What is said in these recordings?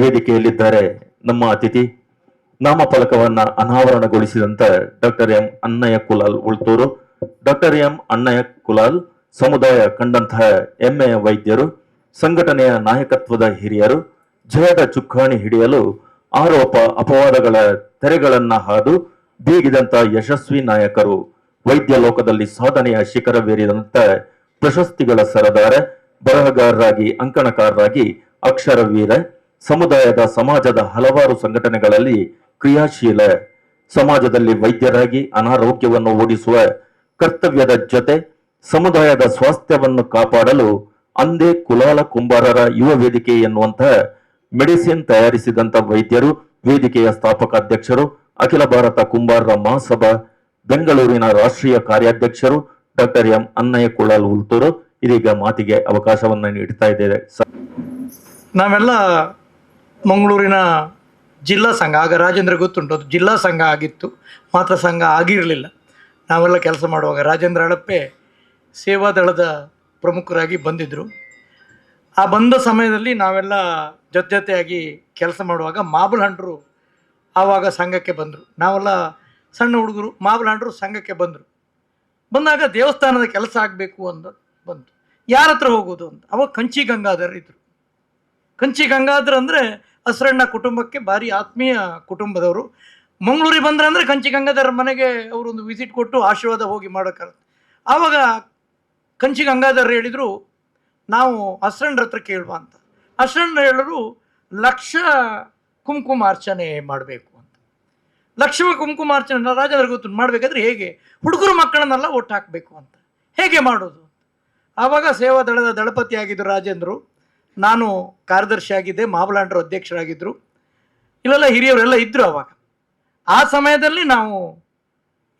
ವೇದಿಕೆಯಲ್ಲಿದ್ದಾರೆ ನಮ್ಮ ಅತಿಥಿ. ನಾಮಫಲಕವನ್ನ ಅನಾವರಣಗೊಳಿಸಿದಂತ doctor M. Annayya Kulal Ulthur. Doctor M. Annayya Kulal, ಸಮುದಾಯ ಕಂಡಂತಹ ಹೆಮ್ಮೆಯ ವೈದ್ಯರು, ಸಂಘಟನೆಯ ನಾಯಕತ್ವದ ಹಿರಿಯರು, ಜಯದ ಚುಕ್ಕಾಣಿ ಹಿಡಿಯಲು ಆರೋಪ ಅಪವಾದಗಳ ತೆರೆಗಳನ್ನ ಹಾದು ಬೀಗಿದಂತ ಯಶಸ್ವಿ ನಾಯಕರು. ವೈದ್ಯ ಲೋಕದಲ್ಲಿ ಸಾಧನೆಯ ಶಿಖರವೇರಿದಂತ ಪ್ರಶಸ್ತಿಗಳ ಸರದಾರ, ಬರಹಗಾರರಾಗಿ, ಅಂಕಣಕಾರರಾಗಿ, ಅಕ್ಷರವೀರ ಸಮುದಾಯದ, ಸಮಾಜದ ಹಲವಾರು ಸಂಘಟನೆಗಳಲ್ಲಿ ಕ್ರಿಯಾಶೀಲ. ಸಮಾಜದಲ್ಲಿ ವೈದ್ಯರಾಗಿ ಅನಾರೋಗ್ಯವನ್ನು ಓಡಿಸುವ ಕರ್ತವ್ಯದ ಜೊತೆ ಸಮುದಾಯದ ಸ್ವಾಸ್ಥ್ಯವನ್ನು ಕಾಪಾಡಲು ಅಂದೇ ಕುಲಾಲ ಕುಂಬಾರರ ಯುವ ವೇದಿಕೆ ಎನ್ನುವಂತಹ ಮೆಡಿಸಿನ್ ತಯಾರಿಸಿದಂತ ವೈದ್ಯರು, ವೇದಿಕೆಯ ಸ್ಥಾಪಕ ಅಧ್ಯಕ್ಷರು ಅಖಿಲ ಭಾರತ ಕುಂಬಾರರ ಮಹಾಸಭಾ, ಬೆಂಗಳೂರಿನ ರಾಷ್ಟ್ರೀಯ ಕಾರ್ಯಾಧ್ಯಕ್ಷರು ಡಾಕ್ಟರ್ ಎಂ ಅನ್ನಯ್ಯ ಕುಳಾಲ್ ಉಲ್ತೂರು ಇದೀಗ ಮಾತಿಗೆ ಅವಕಾಶವನ್ನ ನೀಡ್ತಾ ಇದ್ದೇವೆ. ನಾವೆಲ್ಲ ಮಂಗಳೂರಿನ ಜಿಲ್ಲಾ ಸಂಘ, ಆಗ ರಾಜೇಂದ್ರ ಗೊತ್ತುಂಟು, ಅದು ಜಿಲ್ಲಾ ಸಂಘ ಆಗಿತ್ತು, ಮಾತ್ರ ಸಂಘ ಆಗಿರಲಿಲ್ಲ. ನಾವೆಲ್ಲ ಕೆಲಸ ಮಾಡುವಾಗ ರಾಜೇಂದ್ರ ಅಳಪ್ಪೆ ಸೇವಾದಳದ ಪ್ರಮುಖರಾಗಿ ಬಂದಿದ್ದರು ಆ ಬಂದ ಸಮಯದಲ್ಲಿ ನಾವೆಲ್ಲ ಜೊತೆ ಜೊತೆಯಾಗಿ ಕೆಲಸ ಮಾಡುವಾಗ ಮಾಬಲ್ ಹಂಡ್ರು ಆವಾಗ ಸಂಘಕ್ಕೆ ಬಂದರು. ನಾವೆಲ್ಲ ಸಣ್ಣ ಹುಡುಗರು, ಮಾಬಲ್ ಹಂಡ್ರು ಸಂಘಕ್ಕೆ ಬಂದರು. ಬಂದಾಗ ದೇವಸ್ಥಾನದ ಕೆಲಸ ಆಗಬೇಕು ಅಂತ ಬಂತು. ಯಾರ ಹತ್ರ ಹೋಗೋದು ಅಂತ? ಅವಾಗ ಕಂಚಿ ಗಂಗಾಧರ್ ಇದ್ದರು ಕಂಚಿ ಗಂಗಾಧರ್ ಅಂದರೆ ಹಸ್ರಣ್ಣ ಕುಟುಂಬಕ್ಕೆ ಭಾರಿ ಆತ್ಮೀಯ ಕುಟುಂಬದವರು. ಮಂಗಳೂರಿಗೆ ಬಂದ್ರೆ ಅಂದರೆ ಕಂಚಿ ಗಂಗಾಧರ ಮನೆಗೆ ಅವರೊಂದು ವಿಸಿಟ್ ಕೊಟ್ಟು ಆಶೀರ್ವಾದ ಹೋಗಿ ಮಾಡೋಕ್ಕಾಗುತ್ತೆ ಆವಾಗ ಕಂಚಿ ಗಂಗಾಧರ್ ಹೇಳಿದರು, ನಾವು ಹಸ್ರಣ್ಣರ ಹತ್ರ ಕೇಳುವ ಅಂತ. ಹಸ್ರಣ್ಣ ಹೇಳರು, ಲಕ್ಷ ಕುಂಕುಮಾರ್ಚನೆ ಮಾಡಬೇಕು ಅಂತ. ಲಕ್ಷ್ಮ ಕುಂಕುಮಾರ್ಚನೆ ರಾಜೇಂದ್ರ ಗೊತ್ತು, ಮಾಡಬೇಕಾದ್ರೆ ಹೇಗೆ? ಹುಡುಗರು ಮಕ್ಕಳನ್ನೆಲ್ಲ ಒಟ್ಟು ಹಾಕಬೇಕು ಅಂತ. ಹೇಗೆ ಮಾಡೋದು ಆವಾಗ ಸೇವಾ ದಳದ ದಳಪತಿ ಆಗಿದ್ದರು ರಾಜೇಂದ್ರು ನಾನು ಕಾರ್ಯದರ್ಶಿ ಆಗಿದ್ದೆ, ಮಾಬಲಾಂಡ್ರು ಅಧ್ಯಕ್ಷರಾಗಿದ್ದರು ಇಲ್ಲೆಲ್ಲ ಹಿರಿಯವರೆಲ್ಲ ಇದ್ದರು ಆವಾಗ ಆ ಸಮಯದಲ್ಲಿ ನಾವು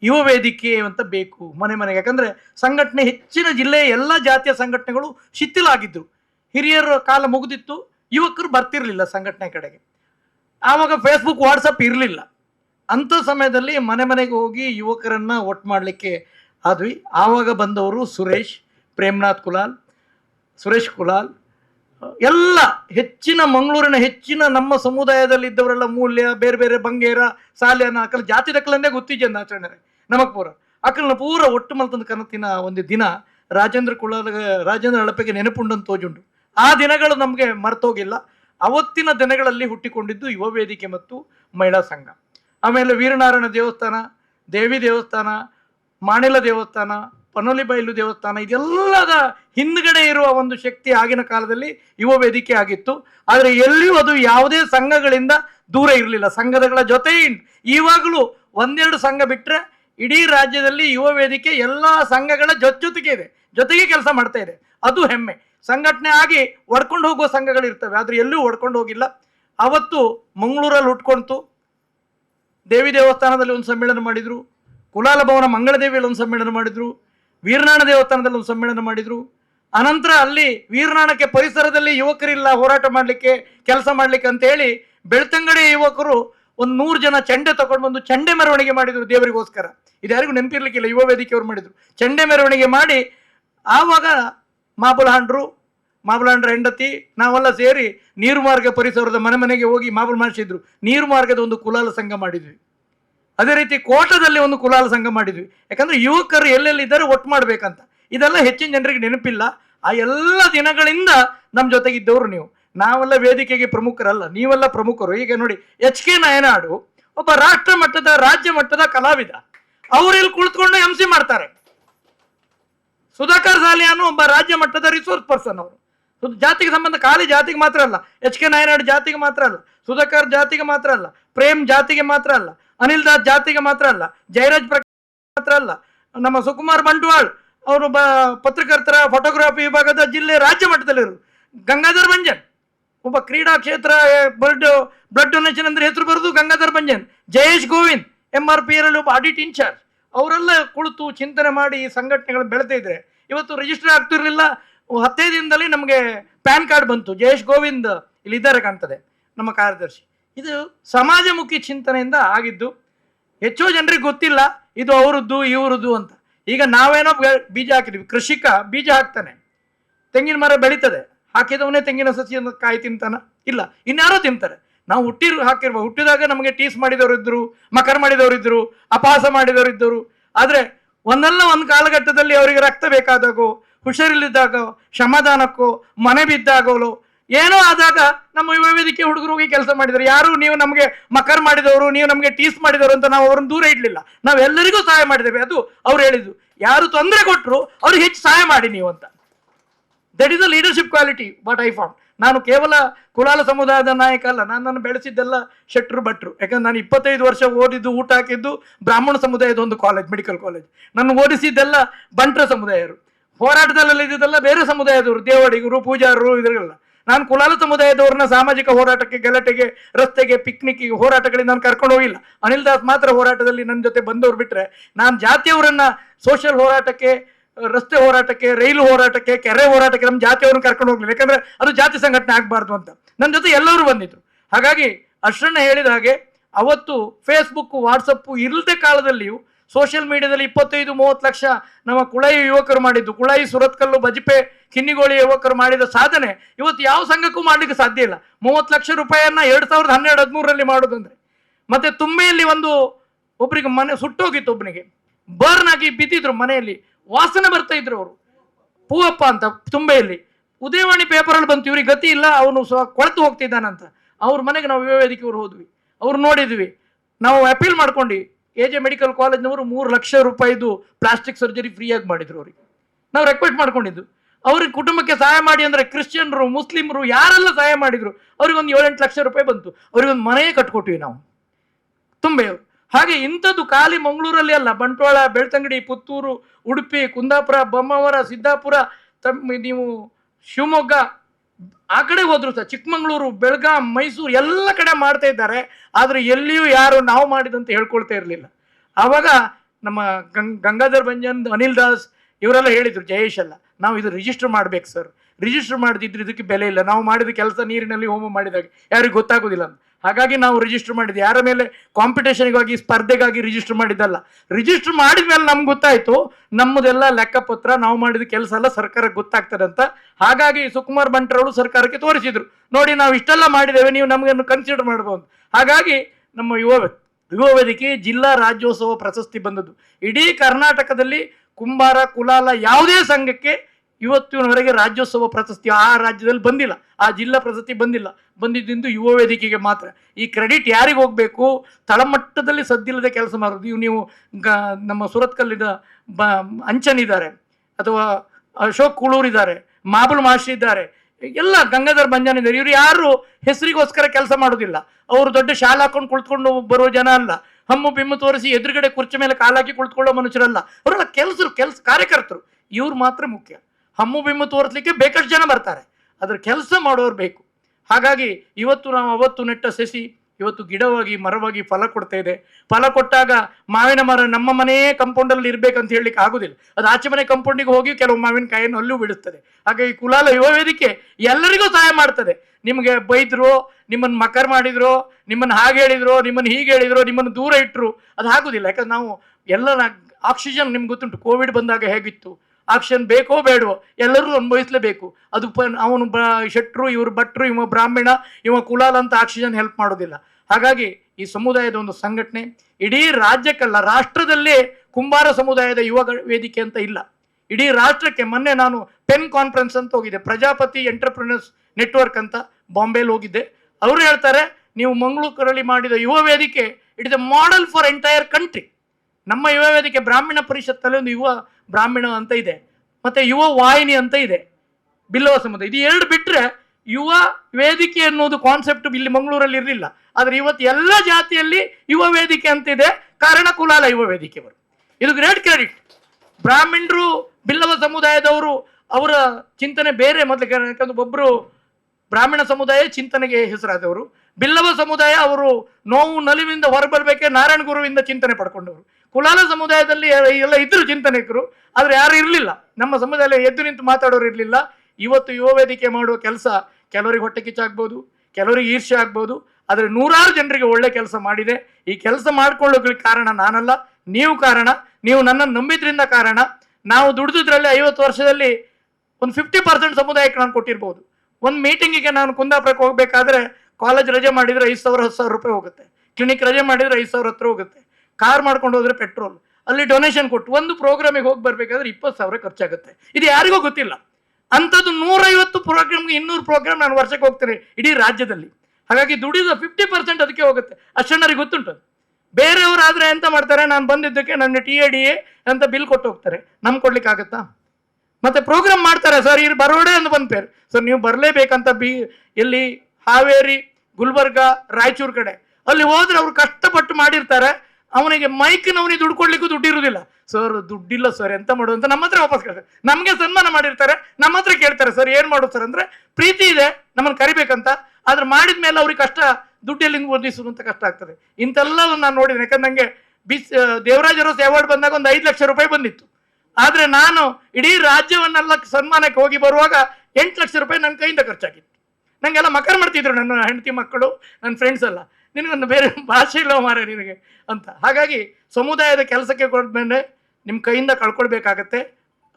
ಯುವ ವೇದಿಕೆ ಅಂತ ಬೇಕು, ಮನೆ ಮನೆಗೆ. ಯಾಕಂದರೆ ಸಂಘಟನೆ ಹೆಚ್ಚಿನ ಜಿಲ್ಲೆಯ ಎಲ್ಲ ಜಾತಿಯ ಸಂಘಟನೆಗಳು ಶಿಥಿಲಾಗಿದ್ದರು ಹಿರಿಯರ ಕಾಲ ಮುಗಿದಿತ್ತು, ಯುವಕರು ಬರ್ತಿರಲಿಲ್ಲ ಸಂಘಟನೆ ಕಡೆಗೆ. ಆವಾಗ ಫೇಸ್ಬುಕ್ ವಾಟ್ಸಪ್ ಇರಲಿಲ್ಲ. ಅಂಥ ಸಮಯದಲ್ಲಿ ಮನೆ ಮನೆಗೆ ಹೋಗಿ ಯುವಕರನ್ನು ಒಟ್ಟು ಮಾಡಲಿಕ್ಕೆ ಆದ್ವಿ. ಆವಾಗ ಬಂದವರು ಸುರೇಶ್, ಪ್ರೇಮ್ನಾಥ್ ಕುಲಾಲ್, ಸುರೇಶ್ ಕುಲಾಲ್ ಎಲ್ಲ ಹೆಚ್ಚಿನ ಮಂಗಳೂರಿನ ಹೆಚ್ಚಿನ ನಮ್ಮ ಸಮುದಾಯದಲ್ಲಿ ಇದ್ದವರೆಲ್ಲ ಮೂಲ್ಯ, ಬೇರೆ ಬೇರೆ ಬಂಗೇರ, ಸಾಲ್ಯನ ಅಕಲ್ ಜಾತಿ ದಕ್ಕಲಂದೇ ಗೊತ್ತಿದ್ದೆ ಆಚರಣೆ ನಮಗ್ ಪೂರ ಅಕಲ್ನ ಪೂರ ಒಟ್ಟು ಮಲ್ತಂದು ಕನತಿನ ಒಂದು ದಿನ ರಾಜೇಂದ್ರ ಕುಳದ ರಾಜೇಂದ್ರ ಅಳಪೆಗೆ ನೆನಪುಂಡಂತ ತೋಜುಂಡು ಆ ದಿನಗಳು ನಮಗೆ ಮರ್ತೋಗಿಲ್ಲ. ಅವತ್ತಿನ ದಿನಗಳಲ್ಲಿ ಹುಟ್ಟಿಕೊಂಡಿದ್ದು ಯುವ ವೇದಿಕೆ ಮತ್ತು ಮಹಿಳಾ ಸಂಘ. ಆಮೇಲೆ ವೀರನಾರಾಯಣ ದೇವಸ್ಥಾನ, ದೇವಿ ದೇವಸ್ಥಾನ, ಮಾಣಿಲ ದೇವಸ್ಥಾನ ಪನೋಲಿ ದೇವಸ್ಥಾನ ಇದೆಲ್ಲದ ಹಿಂದ್ಗಡೆ ಇರುವ ಒಂದು ಶಕ್ತಿ ಆಗಿನ ಕಾಲದಲ್ಲಿ ಯುವ ವೇದಿಕೆ ಆಗಿತ್ತು. ಆದರೆ ಎಲ್ಲಿಯೂ ಅದು ಯಾವುದೇ ಸಂಘಗಳಿಂದ ದೂರ ಇರಲಿಲ್ಲ. ಸಂಘಗಳ ಜೊತೆ ಇವಾಗಲೂ ಒಂದೆರಡು ಸಂಘ ಬಿಟ್ಟರೆ ಇಡೀ ರಾಜ್ಯದಲ್ಲಿ ಯುವ ವೇದಿಕೆ ಎಲ್ಲ ಸಂಘಗಳ ಜೊತೆಗೆ ಇದೆ. ಜೊತೆಗೆ ಕೆಲಸ ಮಾಡ್ತಾ ಇದೆ. ಅದು ಹೆಮ್ಮೆ. ಸಂಘಟನೆ ಆಗಿ ಒಡ್ಕೊಂಡು ಹೋಗುವ ಸಂಘಗಳು ಇರ್ತವೆ. ಆದರೆ ಎಲ್ಲೂ ಒಡ್ಕೊಂಡು ಹೋಗಿಲ್ಲ. ಅವತ್ತು ಮಂಗಳೂರಲ್ಲಿ ಹುಟ್ಕೊಂತು ದೇವಿ ದೇವಸ್ಥಾನದಲ್ಲಿ ಒಂದು ಸಮ್ಮೇಳನ ಮಾಡಿದರು. ಕುಲಾಲ ಭವನ ಮಂಗಳದೇವಿಯಲ್ಲಿ ಒಂದು ಸಮ್ಮೇಳನ ಮಾಡಿದ್ರು. ವೀರನಾರಾಯಣ ದೇವಸ್ಥಾನದಲ್ಲಿ ಒಂದು ಸಮ್ಮೇಳನ ಮಾಡಿದ್ರು. ಅನಂತರ ಅಲ್ಲಿ ವೀರನಾಣಕ್ಕೆ ಪರಿಸರದಲ್ಲಿ ಯುವಕರಿಲ್ಲ ಹೋರಾಟ ಮಾಡಲಿಕ್ಕೆ, ಕೆಲಸ ಮಾಡಲಿಕ್ಕೆ ಅಂತ ಹೇಳಿ ಬೆಳ್ತಂಗಡಿಯ ಯುವಕರು ಒಂದು ನೂರು ಜನ ಚಂಡೆ ತಗೊಂಡು ಬಂದು ಚಂಡೆ ಮೆರವಣಿಗೆ ಮಾಡಿದ್ರು ದೇವರಿಗೋಸ್ಕರ. ಇದು ಯಾರಿಗೂ ನೆನಪಿರ್ಲಿಕ್ಕಿಲ್ಲ, ಯುವ ವೇದಿಕೆಯವರು ಮಾಡಿದ್ರು. ಚಂಡೆ ಮೆರವಣಿಗೆ ಮಾಡಿ ಆವಾಗ ಮಾಬುಲಹಾಂಡ್ರು ಮಾಬುಲಾಂಡ್ರ ಹೆಂಡತಿ, ನಾವೆಲ್ಲ ಸೇರಿ ನೀರು ಮಾರ್ಗ ಪರಿಸರದ ಮನೆ ಮನೆಗೆ ಹೋಗಿ ಮಾಬುಲ್ ಮಾಡಿಸಿದ್ರು. ನೀರು ಮಾರ್ಗದ ಒಂದು ಕುಲಾಲ ಸಂಘ ಮಾಡಿದ್ವಿ. ಅದೇ ರೀತಿ ಕೋಟದಲ್ಲಿ ಒಂದು ಕುಲಾಲ ಸಂಘ ಮಾಡಿದ್ವಿ. ಯಾಕಂದ್ರೆ ಯುವಕರು ಎಲ್ಲೆಲ್ಲಿದ್ದಾರೆ ಒಟ್ಟು ಮಾಡ್ಬೇಕಂತ. ಇದೆಲ್ಲ ಹೆಚ್ಚಿನ ಜನರಿಗೆ ನೆನಪಿಲ್ಲ. ಆ ಎಲ್ಲ ದಿನಗಳಿಂದ ನಮ್ಮ ಜೊತೆಗಿದ್ದವರು ನೀವು. ನಾವೆಲ್ಲ ವೇದಿಕೆಗೆ ಪ್ರಮುಖರಲ್ಲ. ನೀವೆಲ್ಲ ಪ್ರಮುಖರು. ಈಗ ನೋಡಿ, ಎಚ್ ಕೆ ನಾಯನಾಡು ಒಬ್ಬ ರಾಷ್ಟ್ರ ಮಟ್ಟದ, ರಾಜ್ಯ ಮಟ್ಟದ ಕಲಾವಿದ. ಇಲ್ಲಿ ಕುಳಿತುಕೊಂಡು ಎಂ ಸಿ ಮಾಡ್ತಾರೆ. ಸುಧಾಕರ್ ಸಾಲಿಯಾನು ಒಬ್ಬ ರಾಜ್ಯ ಮಟ್ಟದ ರಿಸೋರ್ಸ್ ಪರ್ಸನ್ ಅವರು. ಜಾತಿಗೆ ಸಂಬಂಧ ಖಾಲಿ ಜಾತಿಗೆ ಮಾತ್ರ ಅಲ್ಲ. ಎಚ್ ಕೆ ನಾಯನಾಡು ಜಾತಿಗೆ ಮಾತ್ರ ಅಲ್ಲ. ಸುಧಾಕರ್ ಜಾತಿಗೆ ಮಾತ್ರ ಅಲ್ಲ. ಪ್ರೇಮ್ ಜಾತಿಗೆ ಮಾತ್ರ ಅಲ್ಲ. ಅನಿಲ್ ದಾಸ್ ಜಾತಿಗೆ ಮಾತ್ರ ಅಲ್ಲ ಜಯರಾಜ್ ಪ್ರಕಾಶ್ ಮಾತ್ರ ಅಲ್ಲ, ನಮ್ಮ ಸುಕುಮಾರ್ ಬಂಟ್ವಾಳ್ ಅವರು ಬ, ಪತ್ರಕರ್ತರ ಫೋಟೋಗ್ರಾಫಿ ವಿಭಾಗದ ಜಿಲ್ಲೆ ರಾಜ್ಯ ಮಟ್ಟದಲ್ಲಿರು ಗಂಗಾಧರ್ ಬಂಜನ್, ಒಬ್ಬ ಕ್ರೀಡಾ ಕ್ಷೇತ್ರ ಬ್ಲಡ್ ಬ್ಲಡ್ ಡೊನೇಷನ್ ಅಂದ್ರೆ ಹೆಸರು ಬರೋದು Gangadhar Banjan, Jayesh Govind M R P ಅಲ್ಲಿ ಒಬ್ಬ ಆಡಿಟ್ ಇನ್ಚಾರ್ಜ್ ಅವರೆಲ್ಲ ಕುಳಿತು ಚಿಂತನೆ ಮಾಡಿ ಈ ಸಂಘಟನೆಗಳು ಬೆಳೆತಾ ಇದ್ರೆ, ಇವತ್ತು ರಿಜಿಸ್ಟರ್ ಆಗ್ತಿರ್ಲಿಲ್ಲ ಹತ್ತೈದು ದಿನದಲ್ಲಿ ನಮಗೆ ಪ್ಯಾನ್ ಕಾರ್ಡ್ ಬಂತು, ಜಯೇಶ್ ಗೋವಿಂದ್ ಇಲ್ಲಿ ಇದ್ದಾರೆ ಕಾಣ್ತದೆ, ನಮ್ಮ ಕಾರ್ಯದರ್ಶಿ. ಇದು ಸಮಾಜಮುಖಿ ಚಿಂತನೆಯಿಂದ ಆಗಿದ್ದು ಹೆಚ್ಚು ಜನರಿಗೆ ಗೊತ್ತಿಲ್ಲ, ಇದು ಅವರದ್ದು, ಇವರದ್ದು ಅಂತ. ಈಗ ನಾವೇನೋ ಬೀಜ ಹಾಕಿದ್ವಿ, ಕೃಷಿಕ ಬೀಜ ಹಾಕ್ತಾನೆ. ತೆಂಗಿನ ಮರ ಬೆಳೀತದೆ, ಹಾಕಿದವನೇ ತೆಂಗಿನ ಸಸಿಯನ್ನು ಕಾಯಿ ತಿಂತಾನ? ಇಲ್ಲ, ಇನ್ಯಾರೋ ತಿಂತಾರೆ. ನಾವು ಹುಟ್ಟಿರ್ ಹಾಕಿರ್ಬೋದು ಹುಟ್ಟಿದಾಗ ನಮಗೆ ಟೀಸ್ ಮಾಡಿದವರು ಇದ್ದರು ಮಕರ್ ಮಾಡಿದವರು ಇದ್ದರು ಅಪಹಾಸ ಮಾಡಿದವರು ಇದ್ದರು. ಆದ್ರೆ ಒಂದಲ್ಲ ಒಂದು ಕಾಲಘಟ್ಟದಲ್ಲಿ ಅವರಿಗೆ ರಕ್ತ ಬೇಕಾದಾಗೋ ಹುಷಾರಿಲ್ಲದಾಗೋ ಶ್ರಮದಾನಕ್ಕೋ, ಮನೆ ಬಿದ್ದಾಗಲೋ ಏನೋ ಆದಾಗ ನಮ್ಮ ಯುವ ವೇದಿಕೆ ಹುಡುಗರು ಹೋಗಿ ಕೆಲಸ ಮಾಡಿದ್ರು. ಯಾರು ನೀವು ನಮಗೆ ಮಕರ್ ಮಾಡಿದವರು, ನೀವು ನಮಗೆ ಟೀಸ್ ಮಾಡಿದವರು ಅಂತ ನಾವು ಅವ್ರನ್ನ ದೂರ ಇಡ್ಲಿಲ್ಲ. ನಾವೆಲ್ಲರಿಗೂ ಸಹಾಯ ಮಾಡಿದ್ದೇವೆ. ಅದು ಅವ್ರು ಹೇಳಿದ್ದು. ಯಾರು ತೊಂದರೆ ಕೊಟ್ಟರು ಅವ್ರಿಗೆ ಹೆಚ್ಚು ಸಹಾಯ ಮಾಡಿ ನೀವು ಅಂತ. That is a leadership quality what I found ನಾನು ಕೇವಲ ಕುಲಾಲ ಸಮುದಾಯದ ನಾಯಕ ಅಲ್ಲ, ನಾನು ನನ್ನ ಬೆಳೆಸಿದ್ದೆಲ್ಲ ಶೆಟ್ರು ಭಟ್ರು. ಯಾಕಂದ್ರೆ ನಾನು ಇಪ್ಪತ್ತೈದು ವರ್ಷ ಓದಿದ್ದು, ಊಟ ಹಾಕಿದ್ದು ಬ್ರಾಹ್ಮಣ ಸಮುದಾಯದ ಒಂದು ಕಾಲೇಜ್ ಮೆಡಿಕಲ್ ಕಾಲೇಜ್ ನನ್ನ ಓದಿಸಿದ್ದೆಲ್ಲ ಬಂಟ್ರ ಸಮುದಾಯರು. ಹೋರಾಟದಲ್ಲಿ ಇದ್ದಿದ್ದೆಲ್ಲ ಬೇರೆ ಸಮುದಾಯದವರು. ದೇವಡಿಗರು, ಪೂಜಾರರು ಇದರೆಲ್ಲ ನಾನು ಕುಲಾಲ ಸಮುದಾಯದವ್ರನ್ನ ಸಾಮಾಜಿಕ ಹೋರಾಟಕ್ಕೆ, ಗಲಾಟೆಗೆ, ರಸ್ತೆಗೆ ಪಿಕ್ನಿಕ್ಗೆ ಹೋರಾಟಗಳಿಗೆ ನಾನು ಕರ್ಕೊಂಡು ಹೋಗಿಲ್ಲ. ಅನಿಲ್ ದಾಸ್ ಮಾತ್ರ ಹೋರಾಟದಲ್ಲಿ ನನ್ನ ಜೊತೆ ಬಂದವ್ರು ಬಿಟ್ರೆ ನಾನು ಜಾತಿಯವರನ್ನ ಸೋಷಿಯಲ್ ಹೋರಾಟಕ್ಕೆ, ರಸ್ತೆ ಹೋರಾಟಕ್ಕೆ, ರೈಲು ಹೋರಾಟಕ್ಕೆ, ಕೆರೆ ಹೋರಾಟಕ್ಕೆ ನಮ್ಮ ಜಾತಿಯವ್ರನ್ನ ಕರ್ಕೊಂಡು ಹೋಗ್ಲಿಲ್ಲ. ಯಾಕಂದ್ರೆ ಅದು ಜಾತಿ ಸಂಘಟನೆ ಆಗಬಾರ್ದು ಅಂತ. ನನ್ನ ಜೊತೆ ಎಲ್ಲರೂ ಬಂದಿದ್ರು. ಹಾಗಾಗಿ ಅಷ್ಟನ್ನ ಹೇಳಿದ ಹಾಗೆ ಅವತ್ತು ಫೇಸ್ಬುಕ್ ವಾಟ್ಸಪ್ಪು ಇಲ್ಲದೆ ಕಾಲದಲ್ಲಿಯೂ ಸೋಷಿಯಲ್ ಮೀಡಿಯಾದಲ್ಲಿ ಇಪ್ಪತ್ತೈದು, ಮೂವತ್ತು ಲಕ್ಷ ನಮ್ಮ ಕುಳಾಯಿ ಯುವಕರು ಮಾಡಿದ್ದು. ಕುಳಾಯಿ ಸುರತ್ಕಲ್ಲು, ಬಜಿಪೆ, ಕಿನ್ನಿಗೋಳಿ ಯುವಕರು ಮಾಡಿದ ಸಾಧನೆ ಇವತ್ತು ಯಾವ ಸಂಘಕ್ಕೂ ಮಾಡಲಿಕ್ಕೆ ಸಾಧ್ಯ ಇಲ್ಲ. ಮೂವತ್ತು ಲಕ್ಷ ರೂಪಾಯಿಯನ್ನ ಎರಡು ಸಾವಿರದ ಹನ್ನೆರಡು, ಹದಿಮೂರರಲ್ಲಿ ಮಾಡೋದಂದ್ರೆ ಮತ್ತೆ ತುಂಬೆಯಲ್ಲಿ ಒಂದು ಒಬ್ಬರಿಗೆ ಮನೆ ಸುಟ್ಟೋಗಿತ್ತು ಒಬ್ಬನಿಗೆ ಬರ್ನ್ ಆಗಿ ಬಿದ್ದಿದ್ರು ಮನೆಯಲ್ಲಿ. ವಾಸನೆ ಬರ್ತಾ ಇದ್ರು ಅವರು. ಪೂವಪ್ಪ ಅಂತ ತುಂಬೆಯಲ್ಲಿ. ಉದಯವಾಣಿ ಪೇಪರಲ್ಲಿ ಬಂತು, ಇವ್ರಿಗೆ ಗತಿ ಇಲ್ಲ, ಅವನು ಸ್ವ ಕೊಳೆತು ಹೋಗ್ತಿದ್ದಾನಂತ. ಅವ್ರ ಮನೆಗೆ ನಾವು ವೇದಿಕೆ ವೇದಿಕೆಯವರು ಹೋದ್ವಿ. ಅವ್ರು ನೋಡಿದ್ವಿ. ನಾವು ಅಪೀಲ್ ಮಾಡ್ಕೊಂಡು. ಎ ಜೆ ಮೆಡಿಕಲ್ ಕಾಲೇಜ್ನವರು ಮೂರು ಲಕ್ಷ ರೂಪಾಯಿದು ಪ್ಲಾಸ್ಟಿಕ್ ಸರ್ಜರಿ ಫ್ರೀಯಾಗಿ ಮಾಡಿದ್ರು ಅವ್ರಿಗೆ. ನಾವು ರೆಕ್ವೆಸ್ಟ್ ಮಾಡ್ಕೊಂಡಿದ್ದು. ಅವ್ರಿಗೆ ಕುಟುಂಬಕ್ಕೆ ಸಹಾಯ ಮಾಡಿ ಅಂದರೆ ಕ್ರಿಶ್ಚಿಯನ್ರು, ಮುಸ್ಲಿಮರು ಯಾರೆಲ್ಲ ಸಹಾಯ ಮಾಡಿದ್ರು, ಅವ್ರಿಗೊಂದು ಏಳೆಂಟು ಲಕ್ಷ ರೂಪಾಯಿ ಬಂತು. ಅವ್ರಿಗೊಂದು ಮನೆಯೇ ಕಟ್ಕೊಟ್ವಿ ನಾವು. ತುಂಬೆಯವರು ಹಾಗೆ ಇಂಥದ್ದು ಖಾಲಿ ಮಂಗಳೂರಲ್ಲಿ ಅಲ್ಲ, ಬಂಟ್ವಾಳ, ಬೆಳ್ತಂಗಡಿ, ಪುತ್ತೂರು, ಉಡುಪಿ, ಕುಂದಾಪುರ, ಬೊಮ್ಮವರ, ಸಿದ್ದಾಪುರ ತಮ್ಮ ನೀವು ಶಿವಮೊಗ್ಗ ಆ ಕಡೆ ಹೋದ್ರು ಸರ್, ಚಿಕ್ಕಮಂಗ್ಳೂರು, ಬೆಳಗಾಂ, ಮೈಸೂರು ಎಲ್ಲ ಕಡೆ ಮಾಡ್ತಾ ಇದ್ದಾರೆ. ಆದ್ರೆ ಎಲ್ಲಿಯೂ ಯಾರು ನಾವು ಮಾಡಿದಂತ ಹೇಳ್ಕೊಳ್ತಾ ಇರಲಿಲ್ಲ. ಆವಾಗ ನಮ್ಮ ಗಂಗ್ ಗಂಗಾಧರ್ ಭಂಜನ್, ಅನಿಲ್ ದಾಸ್ ಇವರೆಲ್ಲ ಹೇಳಿದ್ರು, ಜಯೇಶ್ ಅಲ್ಲ, ನಾವು ಇದು ರಿಜಿಸ್ಟರ್ ಮಾಡ್ಬೇಕು ಸರ್. ರಿಜಿಸ್ಟರ್ ಮಾಡದಿದ್ರೆ ಇದಕ್ಕೆ ಬೆಲೆ ಇಲ್ಲ. ನಾವು ಮಾಡಿದ ಕೆಲಸ ನೀರಿನಲ್ಲಿ ಹೋಮ ಮಾಡಿದಾಗ ಯಾರಿಗೂ ಗೊತ್ತಾಗೋದಿಲ್ಲ ಅಂತ. ಹಾಗಾಗಿ ನಾವು ರಿಜಿಸ್ಟರ್ ಮಾಡಿದ್ವಿ. ಯಾರ ಮೇಲೆ? ಕಾಂಪಿಟೇಷನ್ಗಾಗಿ ಸ್ಪರ್ಧೆಗಾಗಿ ರಿಜಿಸ್ಟರ್ ಮಾಡಿದ್ದಲ್ಲ. ರಿಜಿಸ್ಟರ್ ಮಾಡಿದ ಮೇಲೆ ನಮ್ಗೆ ಗೊತ್ತಾಯ್ತು, ನಮ್ಮದೆಲ್ಲ ಲೆಕ್ಕಪತ್ರ ನಾವು ಮಾಡಿದ ಕೆಲಸ ಎಲ್ಲ ಸರ್ಕಾರಕ್ಕೆ ಗೊತ್ತಾಗ್ತದೆ ಅಂತ. ಹಾಗಾಗಿ ಸುಕುಮಾರ್ ಬಂಟ್ರವರು ಸರ್ಕಾರಕ್ಕೆ ತೋರಿಸಿದ್ರು. ನೋಡಿ, ನಾವು ಇಷ್ಟೆಲ್ಲ ಮಾಡಿದ್ದೇವೆ, ನೀವು ನಮಗನ್ನು ಕನ್ಸಿಡರ್ ಮಾಡ್ಬೋದು ಹಾಗಾಗಿ ನಮ್ಮ ಯುವ ಯುವ ವೇದಿಕೆ ಜಿಲ್ಲಾ ರಾಜ್ಯೋತ್ಸವ ಪ್ರಶಸ್ತಿ ಬಂದದ್ದು. ಇಡೀ ಕರ್ನಾಟಕದಲ್ಲಿ ಕುಂಬಾರ, ಕುಲಾಲ ಯಾವುದೇ ಸಂಘಕ್ಕೆ ಇವತ್ತಿನವರೆಗೆ ರಾಜ್ಯೋತ್ಸವ ಪ್ರಶಸ್ತಿ ಆ ರಾಜ್ಯದಲ್ಲಿ ಬಂದಿಲ್ಲ, ಆ ಜಿಲ್ಲಾ ಪ್ರಶಸ್ತಿ ಬಂದಿಲ್ಲ. ಬಂದಿದ್ದಿಂದು ಯುವ ವೇದಿಕೆಗೆ ಮಾತ್ರ. ಈ ಕ್ರೆಡಿಟ್ ಯಾರಿಗೆ ಹೋಗಬೇಕು? ತಳಮಟ್ಟದಲ್ಲಿ ಸದ್ದಿಲ್ಲದೆ ಕೆಲಸ ಮಾಡೋದು. ಇವು ನೀವು ನಮ್ಮ ಸುರತ್ಕಲ್ಲಿದ ಬ ಅಂಚನ್ ಇದ್ದಾರೆ ಅಥವಾ ಅಶೋಕ್ ಕುಳೂರ್ ಇದ್ದಾರೆ, ಮಾಬುಲ್ ಮಾಸ್ಟರ್ ಇದ್ದಾರೆ, ಎಲ್ಲ ಗಂಗಾಧರ್ ಬಂಜಾನ್ ಇದ್ದಾರೆ. ಇವರು ಯಾರು ಹೆಸರಿಗೋಸ್ಕರ ಕೆಲಸ ಮಾಡೋದಿಲ್ಲ. ಅವರು ದೊಡ್ಡ ಶಾಲೆ ಹಾಕೊಂಡು ಕುಳಿತುಕೊಂಡು ಬರುವ ಜನ ಅಲ್ಲ. ಹಮ್ಮು ಬಿಮ್ಮು ತೋರಿಸಿ ಎದುರುಗಡೆ ಕುರ್ಚಿ ಮೇಲೆ ಕಾಲಾಕಿ ಕುಳಿತುಕೊಳ್ಳೋ ಮನುಷ್ಯರಲ್ಲ. ಅವರೆಲ್ಲ ಕೆಲಸರು, ಕೆಲಸ ಕಾರ್ಯಕರ್ತರು. ಇವ್ರು ಮಾತ್ರ ಮುಖ್ಯ. ಹಮ್ಮು ಬಿಮ್ಮು ತೋರಿಸ್ಲಿಕ್ಕೆ ಬೇಕಷ್ಟು ಜನ ಬರ್ತಾರೆ. ಅದ್ರ ಕೆಲಸ ಮಾಡೋರು ಬೇಕು. ಹಾಗಾಗಿ ಇವತ್ತು ನಾವು ಅವತ್ತು ನೆಟ್ಟ ಸಸಿ, ಇವತ್ತು ಗಿಡವಾಗಿ, ಮರವಾಗಿ ಫಲ ಕೊಡ್ತಾ ಇದೆ. ಫಲ ಕೊಟ್ಟಾಗ ಮಾವಿನ ಮರ ನಮ್ಮ ಮನೆಯೇ ಕಂಪೌಂಡಲ್ಲಿ ಇರಬೇಕಂತ ಹೇಳಲಿಕ್ಕೆ ಆಗುದಿಲ್ಲ. ಅದು ಆಚೆ ಮನೆ ಕಂಪೌಂಡಿಗೆ ಹೋಗಿ ಕೆಲವು ಮಾವಿನ ಕಾಯನ್ನು ಅಲ್ಲೂ ಬಿಡುತ್ತದೆ. ಹಾಗಾಗಿ ಕುಲಾಲ ಯುವ ವೇದಿಕೆ ಎಲ್ಲರಿಗೂ ಸಹಾಯ ಮಾಡ್ತದೆ. ನಿಮಗೆ ಬೈದ್ರು ನಿಮ್ಮನ್ನು ಮಕರ್ ಮಾಡಿದ್ರು ನಿಮ್ಮನ್ನು ಹಾಗೆ ಹೇಳಿದ್ರು ನಿಮ್ಮನ್ನು ಹೀಗೆ ಹೇಳಿದ್ರು ನಿಮ್ಮನ್ನು ದೂರ ಇಟ್ಟರು ಅದು ಆಗುದಿಲ್ಲ. ಯಾಕಂದ್ರೆ ನಾವು ಎಲ್ಲ ಆಕ್ಸಿಜನ್ ನಿಮ್ಗೆ ಗೊತ್ತುಂಟು. ಕೋವಿಡ್ ಬಂದಾಗ ಹೇಗಿತ್ತು? ಆಕ್ಷನ್ ಬೇಕೋ ಬೇಡವೋ ಎಲ್ಲರೂ ಅನುಭವಿಸಲೇಬೇಕು ಅದು ಪ, ಅವನು ಬ ಶೆಟ್ರು ಇವರು ಭಟ್ರು, ಇವ ಬ್ರಾಹ್ಮಣ, ಇವ ಕುಲಾಲ್ ಅಂತ ಆಕ್ಸಿಜನ್ ಹೆಲ್ಪ್ ಮಾಡೋದಿಲ್ಲ. ಹಾಗಾಗಿ ಈ ಸಮುದಾಯದ ಒಂದು ಸಂಘಟನೆ, ಇಡೀ ರಾಜ್ಯಕ್ಕಲ್ಲ, ರಾಷ್ಟ್ರದಲ್ಲೇ ಕುಂಬಾರ ಸಮುದಾಯದ ಯುವ ವೇದಿಕೆ ಅಂತ ಇಲ್ಲ. ಇಡೀ ರಾಷ್ಟ್ರಕ್ಕೆ ಮೊನ್ನೆ ನಾನು ಪೆನ್ ಕಾನ್ಫರೆನ್ಸ್ ಅಂತ ಹೋಗಿದ್ದೆ ಪ್ರಜಾಪತಿ ಎಂಟರ್ಪ್ರಿನರ್ಸ್ ನೆಟ್ವರ್ಕ್ ಅಂತ ಬಾಂಬೆಲಿ ಹೋಗಿದ್ದೆ. ಅವರು ಹೇಳ್ತಾರೆ, ನೀವು ಮಂಗಳೂರಲ್ಲಿ ಮಾಡಿದ ಯುವ ವೇದಿಕೆ, it is a model for entire country. ನಮ್ಮ ಯುವ ವೇದಿಕೆ ಬ್ರಾಹ್ಮಣ ಪರಿಷತ್ತಲ್ಲಿ ಒಂದು ಯುವ ಬ್ರಾಹ್ಮಣ ಅಂತ ಇದೆ. ಮತ್ತೆ ಯುವ ವಾಹಿನಿ ಅಂತ ಇದೆ. ಬಿಲ್ಲವ ಸಮುದಾಯ ಇದು ಎರಡು ಬಿಟ್ರೆ ಯುವ ವೇದಿಕೆ ಅನ್ನೋದು ಕಾನ್ಸೆಪ್ಟ್ ಇಲ್ಲಿ ಮಂಗಳೂರಲ್ಲಿ ಇರಲಿಲ್ಲ. ಆದರೆ ಇವತ್ತು ಎಲ್ಲ ಜಾತಿಯಲ್ಲಿ ಯುವ ವೇದಿಕೆ ಅಂತ ಇದೆ. ಕಾರಣ ಕುಲಾಲ ಯುವ ವೇದಿಕೆಯವರು. ಇದು ಗ್ರೇಟ್ ಕ್ರೆಡಿಟ್ ಬ್ರಾಹ್ಮಣರು, ಬಿಲ್ಲವ ಸಮುದಾಯದವರು, ಅವರ ಚಿಂತನೆ ಬೇರೆ. ಮೊದಲು ಯಾಕಂದ್ರೆ ಒಬ್ಬರು ಬ್ರಾಹ್ಮಣ ಸಮುದಾಯ ಚಿಂತನೆಗೆ ಹೆಸರಾದವರು. ಬಿಲ್ಲವ ಸಮುದಾಯ ಅವರು ನೋವು, ನಲಿವಿಂದ ಹೊರಬರ್ಬೇಕೆ ನಾರಾಯಣ ಗುರುವಿಂದ ಚಿಂತನೆ ಪಡ್ಕೊಂಡವರು. ಕುಲಾಲ ಸಮುದಾಯದಲ್ಲಿ ಎಲ್ಲ ಇದ್ರು ಚಿಂತನೆಕರು, ಆದ್ರೆ ಯಾರು ಇರಲಿಲ್ಲ. ನಮ್ಮ ಸಮುದಾಯ ಎದ್ದು ನಿಂತು ಮಾತಾಡೋರು ಇರಲಿಲ್ಲ. ಇವತ್ತು ಯುವ ವೇದಿಕೆ ಮಾಡುವ ಕೆಲಸ ಕೆಲವರಿಗೆ ಹೊಟ್ಟೆ ಕಿಚ್ಚಾಗ್ಬೋದು, ಕೆಲವರಿಗೆ ಈರ್ಷೆ ಆಗ್ಬೋದು, ಆದರೆ ನೂರಾರು ಜನರಿಗೆ ಒಳ್ಳೆ ಕೆಲಸ ಮಾಡಿದೆ. ಈ ಕೆಲಸ ಮಾಡ್ಕೊಳ್ಳೋಕೆ ಕಾರಣ ನಾನಲ್ಲ, ನೀವು ಕಾರಣ, ನೀವು ನನ್ನನ್ನು ನಂಬಿದ್ರಿಂದ ಕಾರಣ. ನಾವು ದುಡಿದ್ರಲ್ಲಿ ಐವತ್ತು ವರ್ಷದಲ್ಲಿ ಒಂದು ಫಿಫ್ಟಿ ಪರ್ಸೆಂಟ್ ಸಮುದಾಯಕ್ಕೆ ನಾನು ಕೊಟ್ಟಿರ್ಬೋದು. ಒಂದು ಮೀಟಿಂಗಿಗೆ ನಾನು ಕುಂದಾಪುರಕ್ಕೆ ಹೋಗ್ಬೇಕಾದ್ರೆ ಕಾಲೇಜ್ ರಜೆ ಮಾಡಿದ್ರೆ ಐದು ಸಾವಿರ, ಹತ್ತು ಸಾವಿರ ರೂಪಾಯಿ ಹೋಗುತ್ತೆ. ಕ್ಲಿನಿಕ್ ರಜೆ ಮಾಡಿದ್ರೆ ಐದು ಸಾವಿರ ಹತ್ರ ಹೋಗುತ್ತೆ. ಕಾರ್ ಮಾಡ್ಕೊಂಡು ಹೋದ್ರೆ ಪೆಟ್ರೋಲ್, ಅಲ್ಲಿ ಡೊನೇಷನ್ ಕೊಟ್ಟು ಒಂದು ಪ್ರೋಗ್ರಾಮಿಗೆ ಹೋಗಿ ಬರಬೇಕಾದ್ರೆ ಇಪ್ಪತ್ತು ಸಾವಿರ ಖರ್ಚಾಗುತ್ತೆ. ಇದು ಯಾರಿಗೂ ಗೊತ್ತಿಲ್ಲ. ಅಂಥದ್ದು ನೂರೈವತ್ತು ಪ್ರೋಗ್ರಾಮ್ಗೆ ಇನ್ನೂರು ಪ್ರೋಗ್ರಾಮ್ ನಾನು ವರ್ಷಕ್ಕೆ ಹೋಗ್ತೇನೆ ಇಡೀ ರಾಜ್ಯದಲ್ಲಿ. ಹಾಗಾಗಿ ದುಡಿದ ಫಿಫ್ಟಿ ಪರ್ಸೆಂಟ್ ಅದಕ್ಕೆ ಹೋಗುತ್ತೆ. ಅಷ್ಟನ್ನರಿಗೆ ಗೊತ್ತುಂಟು? ಬೇರೆಯವರು ಆದರೆ ಎಂತ ಮಾಡ್ತಾರೆ? ನಾನು ಬಂದಿದ್ದಕ್ಕೆ ನನ್ನ ಟಿ ಎ ಡಿ ಎ ಅಂತ ಬಿಲ್ ಕೊಟ್ಟು ಹೋಗ್ತಾರೆ. ನಮ್ಗೆ ಕೊಡ್ಲಿಕ್ಕೆ ಆಗುತ್ತಾ ಮತ್ತೆ ಪ್ರೋಗ್ರಾಮ್ ಮಾಡ್ತಾರೆ. ಸರ್, ಇಲ್ಲಿ ಬರೋಡೆ ಅಂತ ಬಂದ ಪೇರು. ಸರ್, ನೀವು ಬರಲೇಬೇಕಂತ ಬಿ ಎಲ್ಲಿ ಹಾವೇರಿ, ಗುಲ್ಬರ್ಗ, ರಾಯಚೂರು ಕಡೆ. ಅಲ್ಲಿ ಹೋದ್ರೆ ಅವ್ರು ಕಷ್ಟಪಟ್ಟು ಮಾಡಿರ್ತಾರೆ. ಅವನಿಗೆ ಮೈಕ್ನವನಿಗೆ ದುಡ್ಡು ಕೊಡ್ಲಿಕ್ಕೂ ದುಡ್ಡು ಇರುವುದಿಲ್ಲ ಸರ್, ದುಡ್ಡಿಲ್ಲ ಸರ್, ಎಂತ ಮಾಡೋದು? ಅಂತ ನಮ್ಮ ಹತ್ರ ವಾಪಸ್ ಕೇಳ್ತಾರೆ. ನಮಗೆ ಸನ್ಮಾನ ಮಾಡಿರ್ತಾರೆ. ನಮ್ಮ ಹತ್ರ ಕೇಳ್ತಾರೆ, ಸರ್, ಏನು ಮಾಡೋದು ಸರ್? ಅಂದ್ರೆ, ಪ್ರೀತಿ ಇದೆ, ನಮ್ಮನ್ನು ಕರಿಬೇಕಂತ. ಆದ್ರೆ ಮಾಡಿದ ಮೇಲೆ ಅವ್ರಿಗೆ ಕಷ್ಟ, ದುಡ್ಡೆಲ್ಲಿ ಓದಿಸುವುದು ಅಂತ ಕಷ್ಟ ಆಗ್ತದೆ. ಇಂತೆಲ್ಲ ನಾನು ನೋಡಿದ್ದೇನೆ. ಯಾಕಂದ್ರೆ ನಂಗೆ ಬಿಸ್ ದೇವರಾಜ ಅರಸ್ ಅವಾರ್ಡ್ ಬಂದಾಗ ಒಂದು ಐದು ಲಕ್ಷ ರೂಪಾಯಿ ಬಂದಿತ್ತು. ಆದ್ರೆ ನಾನು ಇಡೀ ರಾಜ್ಯವನ್ನೆಲ್ಲ ಸನ್ಮಾನಕ್ಕೆ ಹೋಗಿ ಬರುವಾಗ ಎಂಟು ಲಕ್ಷ ರೂಪಾಯಿ ನನ್ನ ಕೈಯಿಂದ ಖರ್ಚಾಗಿತ್ತು. ನಂಗೆಲ್ಲ ಮಕರ್ ಮಾಡ್ತಿದ್ರು ನನ್ನ ಹೆಂಡತಿ ಮಕ್ಕಳು, ನನ್ನ ಫ್ರೆಂಡ್ಸ್ ಎಲ್ಲ. ನಿನಗೊಂದು ಬೇರೆ ಭಾಷೆ ಇಲ್ಲ ಮಾರ ನಿನಗೆ ಅಂತ. ಹಾಗಾಗಿ ಸಮುದಾಯದ ಕೆಲಸಕ್ಕೆ ಕೊಡ್ಮೇಲೆ ನಿಮ್ಮ ಕೈಯಿಂದ ಕಳ್ಕೊಳ್ಬೇಕಾಗತ್ತೆ.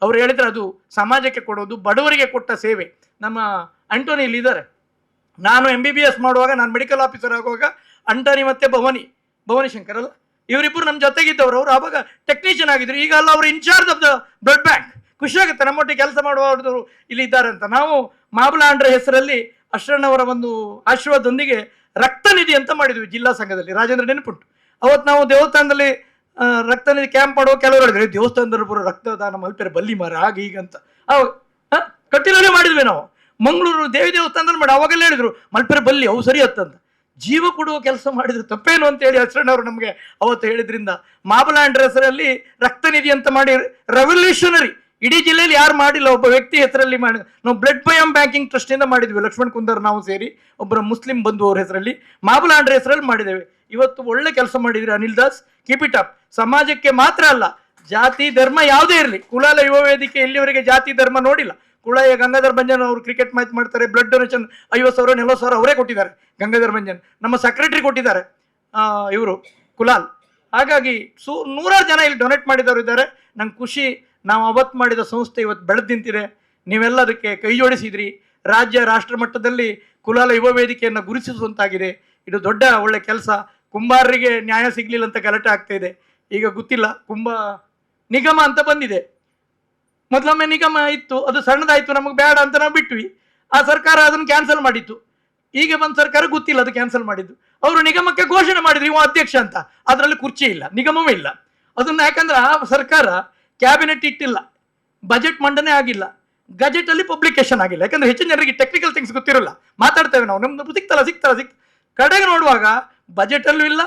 ಅವ್ರು ಹೇಳಿದ್ರೆ ಅದು ಸಮಾಜಕ್ಕೆ ಕೊಡೋದು, ಬಡವರಿಗೆ ಕೊಟ್ಟ ಸೇವೆ. ನಮ್ಮ ಅಂಟೋನಿ ಇಲ್ಲಿ ಇದ್ದಾರೆ. ನಾನು ಎಂ ಬಿ ಬಿ ಎಸ್ ಮಾಡುವಾಗ, ನಾನು ಮೆಡಿಕಲ್ ಆಫೀಸರ್ ಆಗುವಾಗ ಅಂಟೋನಿ ಮತ್ತು ಭವನಿ ಭವನಿ ಶಂಕರ್ ಅಲ್ಲ? ಇವರಿಬ್ಬರು ನಮ್ಮ ಜೊತೆಗಿದ್ದವರು. ಅವರು ಆವಾಗ ಟೆಕ್ನಿಷಿಯನ್ ಆಗಿದ್ರು. ಈಗ ಅಲ್ಲ, ಅವರು incharge of the blood bank ಖುಷಿಯಾಗುತ್ತೆ ನಮ್ಮೊಟ್ಟಿಗೆ ಕೆಲಸ ಮಾಡುವವರು ಇಲ್ಲಿ ಇದ್ದಾರೆ ಅಂತ. ನಾವು ಮಾಬಲಾ ಅಂಡ್ರ ಹೆಸರಲ್ಲಿ ಅಶ್ರಣ್ಣವರ ಒಂದು ಆಶೀರ್ವಾದದೊಂದಿಗೆ ರಕ್ತನಿಧಿ ಅಂತ ಮಾಡಿದ್ವಿ ಜಿಲ್ಲಾ ಸಂಘದಲ್ಲಿ ರಾಜೇಂದ್ರ ನೆನಪುಂಟು. ಅವತ್ತು ನಾವು ದೇವಸ್ಥಾನದಲ್ಲಿ ರಕ್ತನಿಧಿ ಕ್ಯಾಂಪ್ ಮಾಡುವ ಕೆಲವರು ಹೇಳಿದ್ರೆ "ಏ, ದೇವಸ್ಥಾನದಲ್ಲಿ ಬರೋ ರಕ್ತದಾನ ಮಲ್ಪೆರೆ ಬಲ್ಲಿ ಮಾರ ಹಾಗೆ ಈಗ ಅಂತ ಅವಾಗ ಮಾಡಿದ್ವಿ ನಾವು. ಮಂಗಳೂರು ದೇವಿ ದೇವಸ್ಥಾನದಲ್ಲಿ ಮಾಡಿ ಅವಾಗೆಲ್ಲ ಹೇಳಿದ್ರು ಮಲ್ಪೆರೆ ಬಲ್ಲಿ ಅವು ಸರಿ ಹತ್ತಂತ ಜೀವ ಕೊಡುವ ಕೆಲಸ ಮಾಡಿದ್ರು ತಪ್ಪೇನು ಅಂತ ಹೇಳಿ ಹಸ್ರಣ್ಣವರು ನಮಗೆ ಅವತ್ತು ಹೇಳಿದ್ರಿಂದ ಮಾಬಲಾಂಡ್ರ ಹೆಸರಲ್ಲಿ ರಕ್ತನಿಧಿ ಅಂತ ಮಾಡಿ ರೆವಲ್ಯೂಷನರಿ ಇಡೀ ಜಿಲ್ಲೆಯಲ್ಲಿ ಯಾರು ಮಾಡಿಲ್ಲ, ಒಬ್ಬ ವ್ಯಕ್ತಿ ಹೆಸರಲ್ಲಿ ಮಾಡಿ, ನಾವು ಬ್ಲಡ್ ಬಯಂ ಬ್ಯಾಂಕಿಂಗ್ ಟ್ರಸ್ಟಿಂದ ಮಾಡಿದ್ವಿ. ಲಕ್ಷ್ಮಣ್ ಕುಂದರ್ ನಾವು ಸೇರಿ ಒಬ್ಬರ ಮುಸ್ಲಿಂ ಬಂಧು ಅವ್ರ ಹೆಸರಲ್ಲಿ ಮಾಬುಲಾಂಡ್ರ ಹೆಸರಲ್ಲಿ ಮಾಡಿದ್ದೇವೆ. ಇವತ್ತು ಒಳ್ಳೆ ಕೆಲಸ ಮಾಡಿದ್ರಿ Anil Das. Keep it up ಸಮಾಜಕ್ಕೆ ಮಾತ್ರ ಅಲ್ಲ, ಜಾತಿ, ಧರ್ಮ ಯಾವುದೇ ಇರಲಿ. ಕುಲಾಲ ಯುವ ವೇದಿಕೆ ಇಲ್ಲಿವರೆಗೆ ಜಾತಿ, ಧರ್ಮ ನೋಡಿಲ್ಲ. ಕುಳಾಯ ಗಂಗಾಧರ್ ಭಂಜನ್ ಅವರು ಕ್ರಿಕೆಟ್ ಮ್ಯಾಚ್ ಮಾಡ್ತಾರೆ. ಬ್ಲಡ್ ಡೊನೇಷನ್ ಐವತ್ತು ಸಾವಿರ, ನಲವತ್ತು ಸಾವಿರ ಅವರೇ ಕೊಟ್ಟಿದ್ದಾರೆ ಗಂಗಾಧರ್ ಭಂಜನ್. ನಮ್ಮ ಸೆಕ್ರೆಟರಿ ಕೊಟ್ಟಿದ್ದಾರೆ ಇವರು ಕುಲಾಲ್. ಹಾಗಾಗಿ ಸೂ, ನೂರಾರು ಜನ ಇಲ್ಲಿ ಡೊನೇಟ್ ಮಾಡಿದವರು ಇದ್ದಾರೆ. ನಂಗೆ ಖುಷಿ ನಾವು ಅವತ್ತು ಮಾಡಿದ ಸಂಸ್ಥೆ ಇವತ್ತು ಬೆಳೆದು ನಿಂತಿದೆ ನೀವೆಲ್ಲ ಅದಕ್ಕೆ ಕೈ ಜೋಡಿಸಿದ್ರಿ. ರಾಜ್ಯ ರಾಷ್ಟ್ರ ಮಟ್ಟದಲ್ಲಿ ಕುಲಾಲ ಯುವ ವೇದಿಕೆಯನ್ನು ಗುರುತಿಸುವಂತಾಗಿದೆ. ಇದು ದೊಡ್ಡ ಒಳ್ಳೆ ಕೆಲಸ. ಕುಂಬಾರರಿಗೆ ನ್ಯಾಯ ಸಿಗಲಿಲ್ಲ ಅಂತ ಗಲಾಟೆ ಆಗ್ತಾ ಇದೆ. ಈಗ ಗೊತ್ತಿಲ್ಲ. ಕುಂಬ ನಿಗಮ ಅಂತ ಬಂದಿದೆ. ಮೊದಲೊಮ್ಮೆ ನಿಗಮ ಇತ್ತು. ಅದು ಸಣ್ಣದಾಯಿತು. ನಮಗೆ ಬೇಡ ಅಂತ ನಾವು ಬಿಟ್ವಿ. ಆ ಸರ್ಕಾರ ಅದನ್ನು ಕ್ಯಾನ್ಸಲ್ ಮಾಡಿತ್ತು. ಈಗ ಬಂದ ಸರ್ಕಾರ ಗೊತ್ತಿಲ್ಲ ಅದು ಕ್ಯಾನ್ಸಲ್ ಮಾಡಿದ್ದು. ಅವರು ನಿಗಮಕ್ಕೆ ಘೋಷಣೆ ಮಾಡಿದ್ರು. ಇವ ಅಧ್ಯಕ್ಷ ಅಂತ. ಅದರಲ್ಲಿ ಕುರ್ಚಿ ಇಲ್ಲ. ನಿಗಮವೇ ಇಲ್ಲ. ಅದನ್ನು ಯಾಕಂದ್ರೆ ಆ ಸರ್ಕಾರ ಕ್ಯಾಬಿನೆಟ್ ಇಟ್ಟಿಲ್ಲ. ಬಜೆಟ್ ಮಂಡನೆ ಆಗಿಲ್ಲ. ಗಜೆಟ್ ಅಲ್ಲಿ ಪಬ್ಲಿಕೇಶನ್ ಆಗಿಲ್ಲ. ಯಾಕಂದ್ರೆ ಹೆಚ್ಚಿನ ಜನರಿಗೆ ಟೆಕ್ನಿಕಲ್ ಥಿಂಗ್ಸ್ ಗೊತ್ತಿರಲ್ಲ. ಮಾತಾಡ್ತೇವೆ ನಾವು. ನಮ್ದು ಸಿಗ್ತಲ್ಲ ಸಿಗ್ತಲ್ಲ ಸಿಕ್. ಕಡೆಗೆ ನೋಡುವಾಗ ಬಜೆಟ್ ಅಲ್ಲೂ ಇಲ್ಲ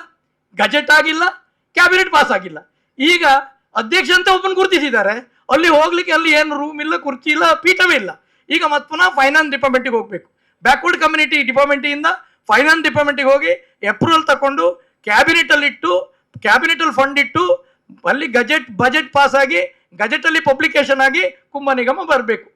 ಗಜೆಟ್ ಆಗಿಲ್ಲ ಕ್ಯಾಬಿನೆಟ್ ಪಾಸ್ ಆಗಿಲ್ಲ. ಈಗ ಅಧ್ಯಕ್ಷ ಅಂತ ಒಬ್ಬನ್ ಗುರುತಿಸಿದ್ದಾರೆ. ಅಲ್ಲಿ ಹೋಗ್ಲಿಕ್ಕೆ ಅಲ್ಲಿ ಏನು ರೂಮ್ ಇಲ್ಲ, ಕುರ್ಚಿ ಇಲ್ಲ, ಪೀಠವೇ ಇಲ್ಲ. ಈಗ ಮತ್ತೆ ಪುನಃ ಫೈನಾನ್ಸ್ ಡಿಪಾರ್ಟ್ಮೆಂಟಿಗೆ ಹೋಗ್ಬೇಕು. ಬ್ಯಾಕ್ವರ್ಡ್ ಕಮ್ಯುನಿಟಿ ಡಿಪಾರ್ಟ್ಮೆಂಟಿಂದ ಫೈನಾನ್ಸ್ ಡಿಪಾರ್ಟ್ಮೆಂಟಿಗೆ ಹೋಗಿ ಅಪ್ರೂವಲ್ ತಕೊಂಡು ಕ್ಯಾಬಿನೆಟ್ ಅಲ್ಲಿ ಇಟ್ಟು ಕ್ಯಾಬಿನೆಟ್ ಅಲ್ಲಿ ಫಂಡ್ ಇಟ್ಟು ಅಲ್ಲಿ ಗಜೆಟ್, ಬಜೆಟ್ ಪಾಸ್ ಆಗಿ ಗಜೆಟ್ ಅಲ್ಲಿ ಪಬ್ಲಿಕೇಶನ್ ಆಗಿ ಕುಂಭ ನಿಗಮ ಬರಬೇಕು.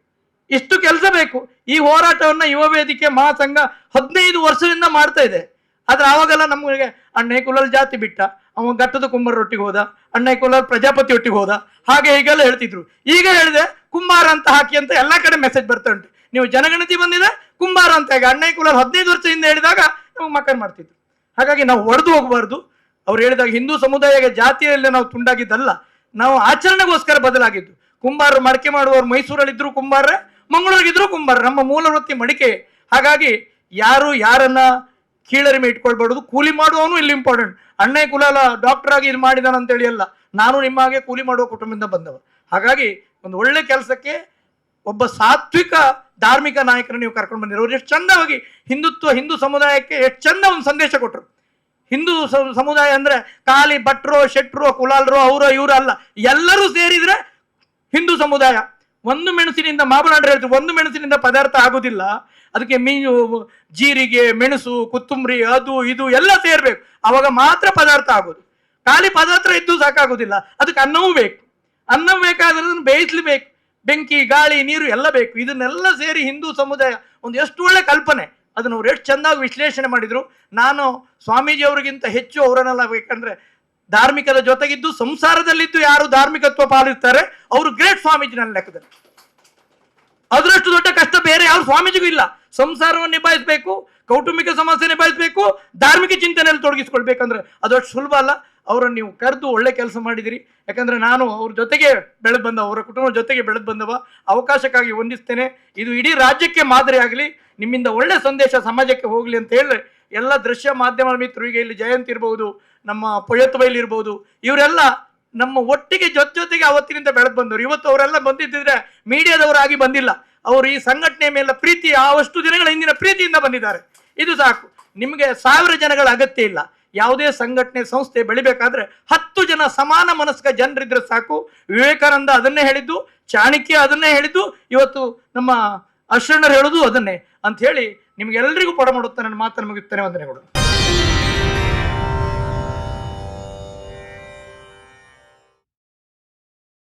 ಇಷ್ಟು ಕೆಲಸ ಬೇಕು. ಈ ಹೋರಾಟವನ್ನು ಯುವ ವೇದಿಕೆ ಮಹಾಸಂಘ ಹದಿನೈದು ವರ್ಷದಿಂದ ಮಾಡ್ತಾ ಇದೆ. ಆದ್ರೆ ಆವಾಗೆಲ್ಲ ನಮಗೆ, ಅಣ್ಣ, ಕುಲಲ್ ಜಾತಿ ಬಿಟ್ಟ. ಅವ ಘಟ್ಟದ ಕುಂಬಾರೊಟ್ಟಿಗೆ ಹೋದ. ಅಣ್ಣ, ಕುಲಲ್ ಪ್ರಜಾಪತಿ ಒಟ್ಟಿಗೆ ಹೋದ. ಹಾಗೆ ಹೀಗೆಲ್ಲ ಹೇಳ್ತಿದ್ರು. ಈಗ ಹೇಳಿದೆ, ಕುಂಬಾರ ಅಂತ ಹಾಕಿ ಅಂತ ಎಲ್ಲ ಕಡೆ ಮೆಸೇಜ್ ಬರ್ತಾ ಉಂಟು. ನೀವು ಜನಗಣತಿ ಬಂದಿದೆ, ಕುಂಬಾರ ಅಂತ. ಹೇಗೆ ಅಣ್ಣ, ಕುಲಲ್ ಹದಿನೈದು ವರ್ಷದಿಂದ ಹೇಳಿದಾಗ ನಮಗೆ ಮಕ್ಕಳು ಮಾಡ್ತಿದ್ರು. ಹಾಗಾಗಿ ನಾವು ಹೊಡೆದು ಹೋಗಬಾರ್ದು. ಅವ್ರು ಹೇಳಿದಾಗ ಹಿಂದೂ ಸಮುದಾಯಕ್ಕೆ ಜಾತಿಯಲ್ಲಿ ನಾವು ತುಂಡಾಗಿದ್ದಲ್ಲ, ನಾವು ಆಚರಣೆಗೋಸ್ಕರ ಬದಲಾಗಿದ್ದು. ಕುಂಬಾರರು ಮಡಿಕೆ ಮಾಡುವವರು ಮೈಸೂರಲ್ಲಿದ್ರು ಕುಂಬಾರ ಮಂಗಳೂರಿಗಿದ್ರು ಕುಂಬಾರ ನಮ್ಮ ಮೂಲ ವೃತ್ತಿ ಮಡಿಕೆ. ಹಾಗಾಗಿ ಯಾರು ಯಾರನ್ನ ಕೀಳರಿಮೆ ಇಟ್ಕೊಳ್ಬಾರ್ದು, ಕೂಲಿ ಮಾಡುವವನು ಇಲ್ಲಿ ಇಂಪಾರ್ಟೆಂಟ್ ಅಣ್ಣೆ ಕುಲಾಲ ಡಾಕ್ಟರ್ ಆಗಿ ಇದು ಮಾಡಿದಾನ ಅಂತೇಳಿ ಅಲ್ಲ, ನಾನು ನಿಮ್ಮ ಹಾಗೆ ಕೂಲಿ ಮಾಡುವ ಕುಟುಂಬದಿಂದ ಬಂದವ. ಹಾಗಾಗಿ ಒಂದು ಒಳ್ಳೆ ಕೆಲಸಕ್ಕೆ ಒಬ್ಬ ಸಾತ್ವಿಕ, ಧಾರ್ಮಿಕ ನಾಯಕರನ್ನು ನೀವು ಕರ್ಕೊಂಡು ಬಂದಿರೋ. ಎಷ್ಟು ಚಂದವಾಗಿ ಹಿಂದುತ್ವ, ಹಿಂದೂ ಸಮುದಾಯಕ್ಕೆ ಎಷ್ಟು ಚಂದ ಒಂದು ಸಂದೇಶ ಕೊಟ್ಟರು ಹಿಂದೂ ಸಮುದಾಯ ಅಂದ್ರೆ ಕಾಲಿ ಭಟ್ರು, ಶೆಟ್ರು, ಕುಲಾಲ್ರು, ಅವರು, ಇವರು ಅಲ್ಲ. ಎಲ್ಲರೂ ಸೇರಿದ್ರೆ ಹಿಂದೂ ಸಮುದಾಯ. ಒಂದು ಮೆಣಸಿನಿಂದ ಮಾಬಲಾಂಡ್ರೆ ಹೇಳ್ತೀವಿ ಒಂದು ಮೆಣಸಿನಿಂದ ಪದಾರ್ಥ ಆಗುದಿಲ್ಲ. ಅದಕ್ಕೆ ಮೀನು, ಜೀರಿಗೆ, ಮೆಣಸು, ಕೊತ್ತಂಬರಿ, ಅದು, ಇದು ಎಲ್ಲ ಸೇರ್ಬೇಕು. ಅವಾಗ ಮಾತ್ರ ಪದಾರ್ಥ ಆಗೋದು. ಖಾಲಿ ಪದಾರ್ಥ ಇದ್ದು ಸಾಕಾಗುದಿಲ್ಲ. ಅದಕ್ಕೆ ಅನ್ನವೂ ಬೇಕು. ಅನ್ನ ಬೇಕಾದ್ರೆ ಬೇಯಿಸ್ಲಿ ಬೇಕು. ಬೆಂಕಿ, ಗಾಳಿ, ನೀರು ಎಲ್ಲ ಬೇಕು. ಇದನ್ನೆಲ್ಲ ಸೇರಿ ಹಿಂದೂ ಸಮುದಾಯ ಒಂದು ಎಷ್ಟು ಒಳ್ಳೆ ಕಲ್ಪನೆ. ಅದನ್ನು ಅವ್ರು ಎಷ್ಟು ಚೆಂದಾಗಿ ವಿಶ್ಲೇಷಣೆ ಮಾಡಿದರು. ನಾನು ಸ್ವಾಮೀಜಿ ಅವರಿಗಿಂತ ಹೆಚ್ಚು ಅವರನ್ನೆಲ್ಲ ಬೇಕಂದರೆ ಧಾರ್ಮಿಕದ ಜೊತೆಗಿದ್ದು ಸಂಸಾರದಲ್ಲಿದ್ದು ಯಾರು ಧಾರ್ಮಿಕತ್ವ ಪಾಲಿಸ್ತಾರೆ, ಅವರು ಗ್ರೇಟ್ ಸ್ವಾಮೀಜಿ ನನ್ನ ಲೆಕ್ಕದಲ್ಲಿ. ಅದರಷ್ಟು ದೊಡ್ಡ ಕಷ್ಟ ಬೇರೆ ಯಾವ ಸ್ವಾಮೀಜಿಗೂ ಇಲ್ಲ. ಸಂಸಾರವನ್ನು ನಿಭಾಯಿಸಬೇಕು, ಕೌಟುಂಬಿಕ ಸಮಸ್ಯೆ ನಿಭಾಯಿಸಬೇಕು, ಧಾರ್ಮಿಕ ಚಿಂತನೆಯಲ್ಲಿ ತೊಡಗಿಸ್ಕೊಳ್ಬೇಕಂದ್ರೆ ಅದಷ್ಟು ಸುಲಭ ಅಲ್ಲ. ಅವರನ್ನು ನೀವು ಕರೆದು ಒಳ್ಳೆ ಕೆಲಸ ಮಾಡಿದಿರಿ. ಯಾಕಂದ್ರೆ ನಾನು ಅವ್ರ ಜೊತೆಗೆ ಬೆಳೆದು ಬಂದ, ಅವರ ಕುಟುಂಬದ ಜೊತೆಗೆ ಬೆಳೆದು ಬಂದವ, ಅವಕಾಶಕ್ಕಾಗಿ ವಂದಿಸ್ತೇನೆ. ಇದು ಇಡೀ ರಾಜ್ಯಕ್ಕೆ ಮಾದರಿಯಾಗಲಿ ನಿಮ್ಮಿಂದ ಒಳ್ಳೆ ಸಂದೇಶ ಸಮಾಜಕ್ಕೆ ಹೋಗಲಿ ಅಂತ ಹೇಳಿ ಎಲ್ಲ ದೃಶ್ಯ ಮಾಧ್ಯಮ ಮಿತ್ರರಿಗೆ ಇಲ್ಲಿ ಜಯಂತ್ ಇರ್ಬೋದು, ನಮ್ಮ ಪೊಯತ್ ಇರ್ಬೋದು, ಇವರೆಲ್ಲ ನಮ್ಮ ಒಟ್ಟಿಗೆ ಜೊತೆ ಜೊತೆಗೆ ಅವತ್ತಿನಿಂದ ಬೆಳೆದು ಬಂದವರು. ಇವತ್ತು ಅವರೆಲ್ಲ ಬಂದಿದ್ದಿದ್ರೆ ಮೀಡಿಯಾದವರಾಗಿ ಬಂದಿಲ್ಲ. ಅವರು ಈ ಸಂಘಟನೆ ಮೇಲೆ ಪ್ರೀತಿ ಆವಷ್ಟು ದಿನಗಳ ಹಿಂದಿನ ಪ್ರೀತಿಯಿಂದ ಬಂದಿದ್ದಾರೆ. ಇದು ಸಾಕು. ನಿಮಗೆ ಸಾವಿರ ಜನಗಳ ಅಗತ್ಯ ಇಲ್ಲ. ಯಾವುದೇ ಸಂಘಟನೆ ಸಂಸ್ಥೆ ಬೆಳಿಬೇಕಾದ್ರೆ ಹತ್ತು ಜನ ಸಮಾನ ಮನಸ್ಕ ಜನರಿದ್ರೆ ಸಾಕು. ವಿವೇಕಾನಂದ ಅದನ್ನೇ ಹೇಳಿದ್ದು, ಚಾಣಕ್ಯ ಅದನ್ನೇ ಹೇಳಿದ್ದು, ಇವತ್ತು ನಮ್ಮ ಅಶ್ರಣರು ಹೇಳೋದು ಅದನ್ನೇ. ಅಂತ ಹೇಳಿ ನಿಮ್ಗೆಲ್ಲರಿಗೂ ಪಡ ಮಾಡುತ್ತಾ ನನ್ನ ಮಾತನ್ನು ಮುಗಿಯುತ್ತೇನೆ. ವಂದನೆಗಳು.